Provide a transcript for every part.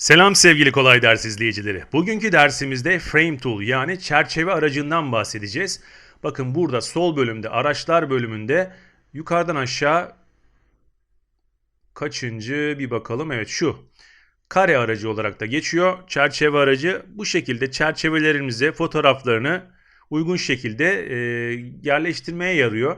Selam sevgili kolay ders izleyicileri. Bugünkü dersimizde Frame Tool yani çerçeve aracından bahsedeceğiz. Bakın burada sol bölümde araçlar bölümünde yukarıdan aşağı kaçıncı bir bakalım. Evet şu kare aracı olarak da geçiyor. Çerçeve aracı bu şekilde çerçevelerimize fotoğraflarını uygun şekilde e, yerleştirmeye yarıyor.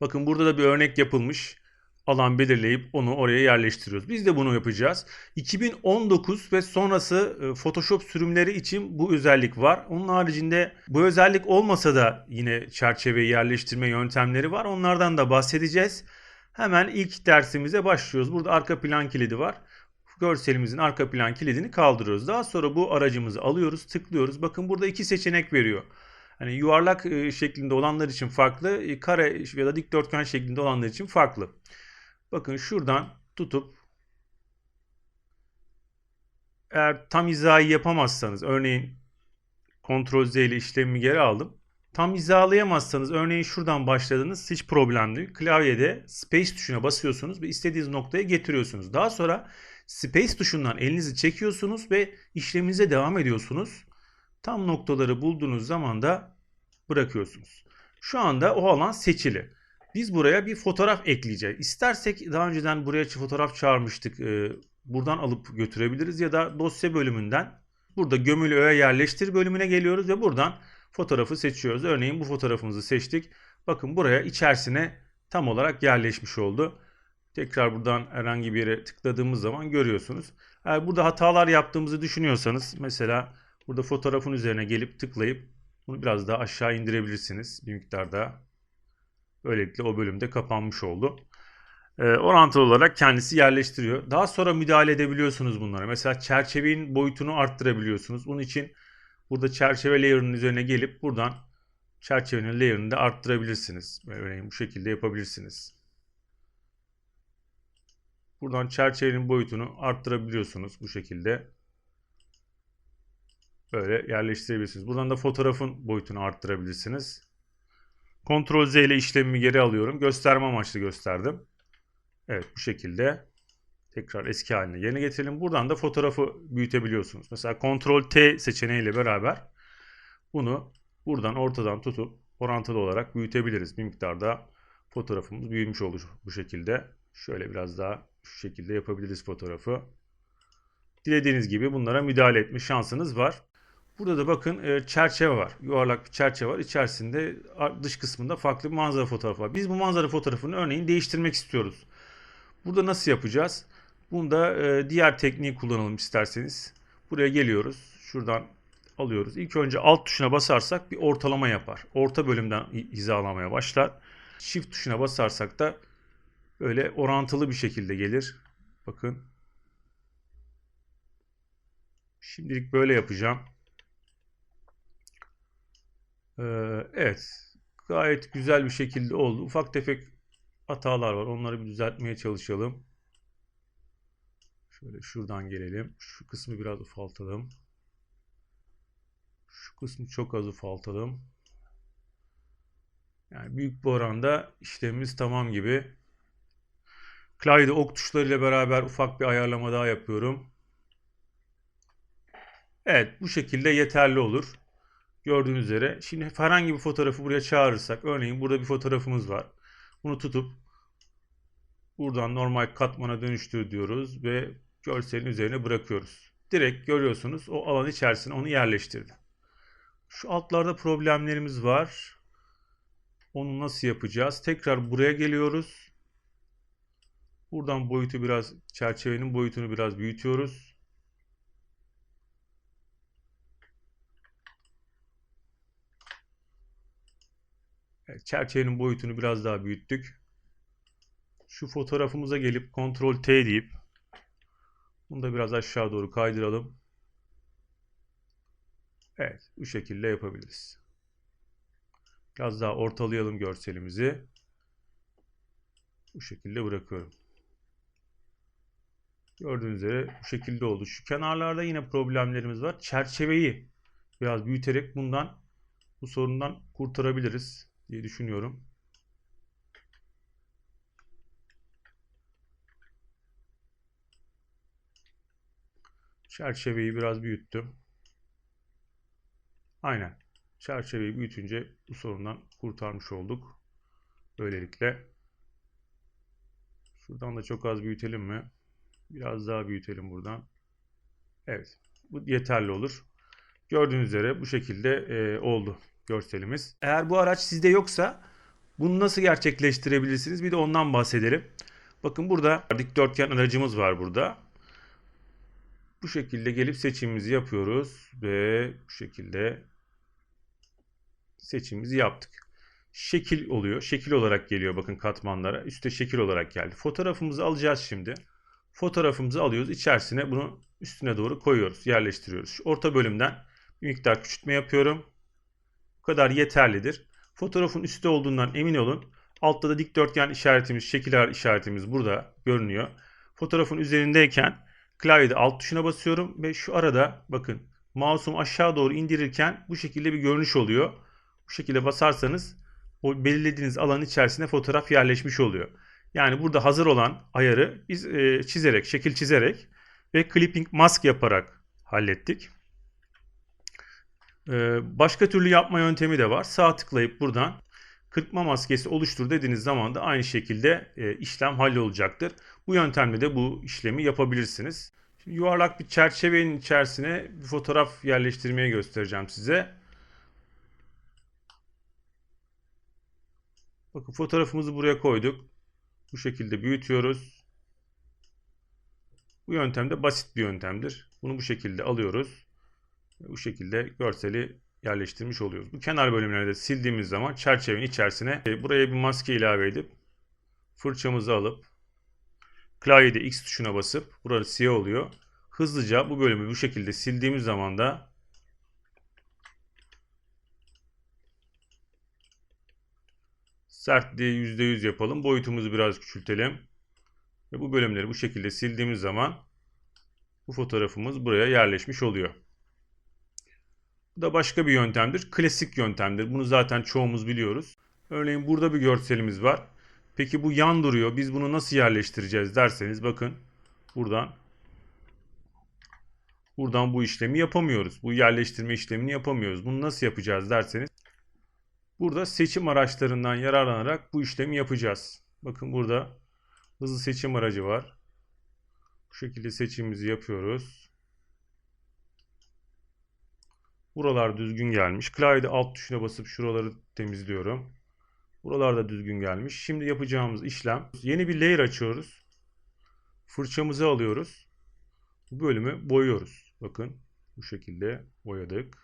Bakın burada da bir örnek yapılmış alan belirleyip onu oraya yerleştiriyoruz. Biz de bunu yapacağız. 2019 ve sonrası e, Photoshop sürümleri için bu özellik var. Onun haricinde bu özellik olmasa da yine çerçeveyi yerleştirme yöntemleri var. Onlardan da bahsedeceğiz. Hemen ilk dersimize başlıyoruz. Burada arka plan kilidi var. Görselimizin arka plan kilidini kaldırıyoruz. Daha sonra bu aracımızı alıyoruz, tıklıyoruz. Bakın burada iki seçenek veriyor. Hani yuvarlak e, şeklinde olanlar için farklı, e, kare ya da dikdörtgen şeklinde olanlar için farklı. Bakın şuradan tutup eğer tam hizayı yapamazsanız örneğin Ctrl Z ile işlemi geri aldım. Tam hizalayamazsanız örneğin şuradan başladınız hiç problem değil. Klavyede Space tuşuna basıyorsunuz ve istediğiniz noktaya getiriyorsunuz. Daha sonra Space tuşundan elinizi çekiyorsunuz ve işleminize devam ediyorsunuz. Tam noktaları bulduğunuz zaman da bırakıyorsunuz. Şu anda o alan seçili. Biz buraya bir fotoğraf ekleyeceğiz. İstersek daha önceden buraya fotoğraf çağırmıştık. Ee, buradan alıp götürebiliriz ya da dosya bölümünden burada gömülü öğe yerleştir bölümüne geliyoruz ve buradan fotoğrafı seçiyoruz. Örneğin bu fotoğrafımızı seçtik. Bakın buraya içerisine tam olarak yerleşmiş oldu. Tekrar buradan herhangi bir yere tıkladığımız zaman görüyorsunuz. Eğer burada hatalar yaptığımızı düşünüyorsanız mesela burada fotoğrafın üzerine gelip tıklayıp bunu biraz daha aşağı indirebilirsiniz bir miktar daha. Böylelikle o bölümde kapanmış oldu. E, orantılı olarak kendisi yerleştiriyor. Daha sonra müdahale edebiliyorsunuz bunlara. Mesela çerçevenin boyutunu arttırabiliyorsunuz. Bunun için burada çerçeve layer'ının üzerine gelip buradan çerçevenin layer'ını da arttırabilirsiniz. Örneğin bu şekilde yapabilirsiniz. Buradan çerçevenin boyutunu arttırabiliyorsunuz bu şekilde. Böyle yerleştirebilirsiniz. Buradan da fotoğrafın boyutunu arttırabilirsiniz. Ctrl Z ile işlemimi geri alıyorum. Gösterme amaçlı gösterdim. Evet bu şekilde tekrar eski haline yerine getirelim. Buradan da fotoğrafı büyütebiliyorsunuz. Mesela Ctrl T seçeneğiyle beraber bunu buradan ortadan tutup orantılı olarak büyütebiliriz. Bir miktarda fotoğrafımız büyümüş olur bu şekilde. Şöyle biraz daha şu şekilde yapabiliriz fotoğrafı. Dilediğiniz gibi bunlara müdahale etme şansınız var. Burada da bakın e, çerçeve var. Yuvarlak bir çerçeve var. İçerisinde dış kısmında farklı bir manzara fotoğrafı var. Biz bu manzara fotoğrafını örneğin değiştirmek istiyoruz. Burada nasıl yapacağız? Bunda e, diğer tekniği kullanalım isterseniz. Buraya geliyoruz. Şuradan alıyoruz. İlk önce alt tuşuna basarsak bir ortalama yapar. Orta bölümden hizalamaya başlar. Shift tuşuna basarsak da böyle orantılı bir şekilde gelir. Bakın. Şimdilik böyle yapacağım. Ee, evet. Gayet güzel bir şekilde oldu. Ufak tefek hatalar var. Onları bir düzeltmeye çalışalım. Şöyle şuradan gelelim. Şu kısmı biraz ufaltalım. Şu kısmı çok az ufaltalım. Yani büyük bir oranda işlemimiz tamam gibi. Klavyede ok tuşlarıyla beraber ufak bir ayarlama daha yapıyorum. Evet bu şekilde yeterli olur. Gördüğünüz üzere. Şimdi herhangi bir fotoğrafı buraya çağırırsak. Örneğin burada bir fotoğrafımız var. Bunu tutup buradan normal katmana dönüştür diyoruz ve görselin üzerine bırakıyoruz. Direkt görüyorsunuz o alan içerisine onu yerleştirdi. Şu altlarda problemlerimiz var. Onu nasıl yapacağız? Tekrar buraya geliyoruz. Buradan boyutu biraz çerçevenin boyutunu biraz büyütüyoruz. Evet, çerçevenin boyutunu biraz daha büyüttük. Şu fotoğrafımıza gelip Ctrl T deyip bunu da biraz aşağı doğru kaydıralım. Evet, bu şekilde yapabiliriz. Biraz daha ortalayalım görselimizi. Bu şekilde bırakıyorum. Gördüğünüz üzere bu şekilde oldu. Şu kenarlarda yine problemlerimiz var. Çerçeveyi biraz büyüterek bundan bu sorundan kurtarabiliriz diye düşünüyorum. Çerçeveyi biraz büyüttüm. Aynen. Çerçeveyi büyütünce bu sorundan kurtarmış olduk. Böylelikle şuradan da çok az büyütelim mi? Biraz daha büyütelim buradan. Evet. Bu yeterli olur. Gördüğünüz üzere bu şekilde e, oldu görselimiz. Eğer bu araç sizde yoksa bunu nasıl gerçekleştirebilirsiniz? Bir de ondan bahsedelim. Bakın burada dikdörtgen aracımız var burada. Bu şekilde gelip seçimimizi yapıyoruz ve bu şekilde seçimimizi yaptık. Şekil oluyor. Şekil olarak geliyor bakın katmanlara. Üste şekil olarak geldi. Fotoğrafımızı alacağız şimdi. Fotoğrafımızı alıyoruz. İçerisine bunu üstüne doğru koyuyoruz. Yerleştiriyoruz. Şu orta bölümden bir miktar küçültme yapıyorum. Kadar yeterlidir. Fotoğrafın üstte olduğundan emin olun. Altta da dikdörtgen işaretimiz, şekiller işaretimiz burada görünüyor. Fotoğrafın üzerindeyken klavyede alt tuşuna basıyorum ve şu arada bakın mouse'umu aşağı doğru indirirken bu şekilde bir görünüş oluyor. Bu şekilde basarsanız o belirlediğiniz alanın içerisine fotoğraf yerleşmiş oluyor. Yani burada hazır olan ayarı biz e, çizerek, şekil çizerek ve clipping mask yaparak hallettik. E, başka türlü yapma yöntemi de var. Sağ tıklayıp buradan kırpma maskesi oluştur dediğiniz zaman da aynı şekilde e, işlem hallolacaktır. Bu yöntemle de bu işlemi yapabilirsiniz. Şimdi yuvarlak bir çerçevenin içerisine bir fotoğraf yerleştirmeyi göstereceğim size. Bakın fotoğrafımızı buraya koyduk. Bu şekilde büyütüyoruz. Bu yöntem de basit bir yöntemdir. Bunu bu şekilde alıyoruz. Bu şekilde görseli yerleştirmiş oluyoruz. Bu kenar bölümleri de sildiğimiz zaman çerçevenin içerisine e, buraya bir maske ilave edip fırçamızı alıp klavyede X tuşuna basıp burası siyah oluyor. Hızlıca bu bölümü bu şekilde sildiğimiz zaman da sertliği %100 yapalım. Boyutumuzu biraz küçültelim. Ve bu bölümleri bu şekilde sildiğimiz zaman bu fotoğrafımız buraya yerleşmiş oluyor. Bu da başka bir yöntemdir. Klasik yöntemdir. Bunu zaten çoğumuz biliyoruz. Örneğin burada bir görselimiz var. Peki bu yan duruyor. Biz bunu nasıl yerleştireceğiz derseniz bakın buradan buradan bu işlemi yapamıyoruz. Bu yerleştirme işlemini yapamıyoruz. Bunu nasıl yapacağız derseniz burada seçim araçlarından yararlanarak bu işlemi yapacağız. Bakın burada hızlı seçim aracı var. Bu şekilde seçimimizi yapıyoruz. Buralar düzgün gelmiş. Klavyede alt tuşuna basıp şuraları temizliyorum. Buralar da düzgün gelmiş. Şimdi yapacağımız işlem yeni bir layer açıyoruz. Fırçamızı alıyoruz. Bu bölümü boyuyoruz. Bakın bu şekilde boyadık.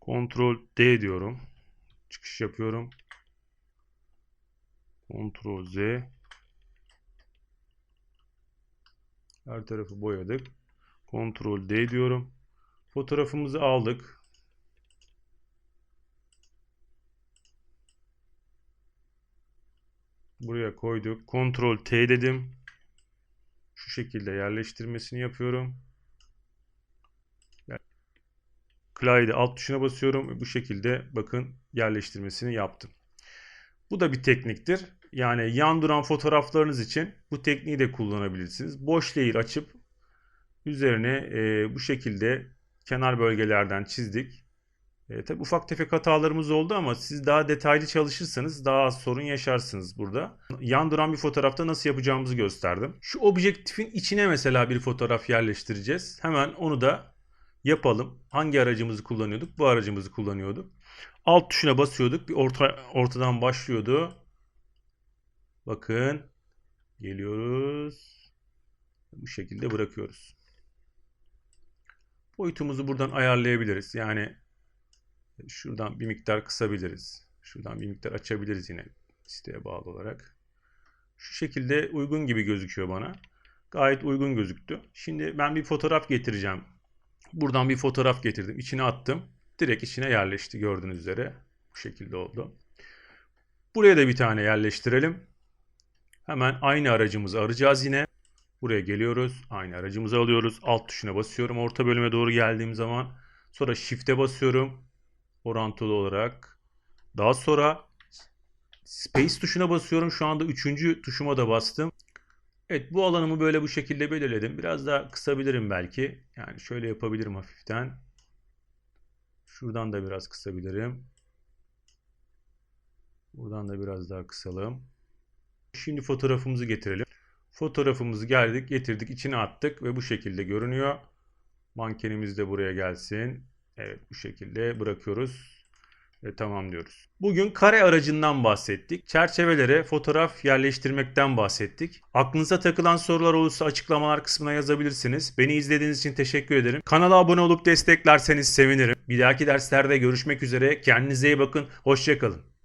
Ctrl D diyorum. Çıkış yapıyorum. Ctrl Z. Her tarafı boyadık. Ctrl D diyorum. Fotoğrafımızı aldık. Buraya koyduk. Ctrl T dedim. Şu şekilde yerleştirmesini yapıyorum. Klavyede alt tuşuna basıyorum. Bu şekilde bakın yerleştirmesini yaptım. Bu da bir tekniktir. Yani yan duran fotoğraflarınız için bu tekniği de kullanabilirsiniz. Boş layer açıp üzerine e, bu şekilde kenar bölgelerden çizdik. E, tabi ufak tefek hatalarımız oldu ama siz daha detaylı çalışırsanız daha az sorun yaşarsınız burada. Yan duran bir fotoğrafta nasıl yapacağımızı gösterdim. Şu objektifin içine mesela bir fotoğraf yerleştireceğiz. Hemen onu da yapalım. Hangi aracımızı kullanıyorduk? Bu aracımızı kullanıyorduk. Alt tuşuna basıyorduk. Bir orta, ortadan başlıyordu. Bakın. Geliyoruz. Bu şekilde bırakıyoruz. Boyutumuzu buradan ayarlayabiliriz. Yani şuradan bir miktar kısabiliriz. Şuradan bir miktar açabiliriz yine isteğe bağlı olarak. Şu şekilde uygun gibi gözüküyor bana. Gayet uygun gözüktü. Şimdi ben bir fotoğraf getireceğim. Buradan bir fotoğraf getirdim. İçine attım. Direkt içine yerleşti gördüğünüz üzere. Bu şekilde oldu. Buraya da bir tane yerleştirelim. Hemen aynı aracımızı arayacağız yine. Buraya geliyoruz. Aynı aracımızı alıyoruz. Alt tuşuna basıyorum. Orta bölüme doğru geldiğim zaman. Sonra Shift'e basıyorum. Orantılı olarak. Daha sonra Space tuşuna basıyorum. Şu anda üçüncü tuşuma da bastım. Evet bu alanımı böyle bu şekilde belirledim. Biraz daha kısabilirim belki. Yani şöyle yapabilirim hafiften. Şuradan da biraz kısabilirim. Buradan da biraz daha kısalım. Şimdi fotoğrafımızı getirelim. Fotoğrafımızı geldik, getirdik, içine attık ve bu şekilde görünüyor. Mankenimiz de buraya gelsin. Evet bu şekilde bırakıyoruz ve tamam diyoruz. Bugün kare aracından bahsettik. Çerçevelere fotoğraf yerleştirmekten bahsettik. Aklınıza takılan sorular olursa açıklamalar kısmına yazabilirsiniz. Beni izlediğiniz için teşekkür ederim. Kanala abone olup desteklerseniz sevinirim. Bir dahaki derslerde görüşmek üzere. Kendinize iyi bakın. Hoşçakalın.